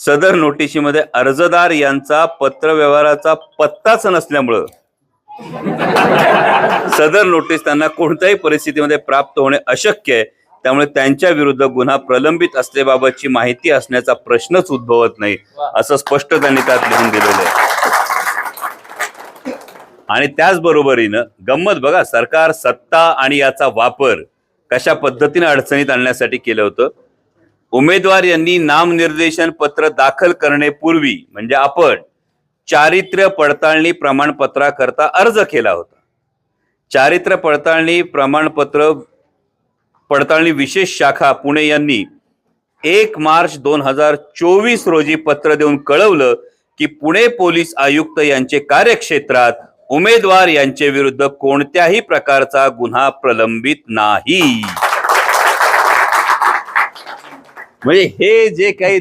सदर नोटिशीमध्ये अर्जदार यांचा पत्रव्यवहाराचा पत्ताच नसल्यामुळं सदर नोटीस त्यांना कोणत्याही परिस्थितीमध्ये प्राप्त होणे अशक्य आहे. त्यामुळे त्यांच्या विरुद्ध गुन्हा प्रलंबित असल्याबाबतची माहिती असण्याचा प्रश्नच उद्भवत नाही असं स्पष्ट त्यांनी त्यात लिहून दिलेलं आहे. आणि त्याचबरोबरीनं गंमत बघा सरकार सत्ता आणि याचा वापर कशा पद्धतीने अडचणीत आणण्यासाठी केलं होतं उमेदवार यांनी नामनिर्देशन पत्र दाखल करण्यापूर्वी म्हणजे आपण चारित्र्य पडताळणी प्रमाणपत्राकरता अर्ज केला होता. चारित्र्य पडताळणी प्रमाणपत्र पडताळणी विशेष शाखा पुणे यांनी एक मार्च दोन हजार चोवीस रोजी पत्र देऊन कळवलं की पुणे पोलीस आयुक्त यांचे कार्यक्षेत्रात उमेदवार यांचे विरुद्ध कोणत्याही प्रकारचा गुन्हा प्रलंबित नाही. म्हणजे हे जे काही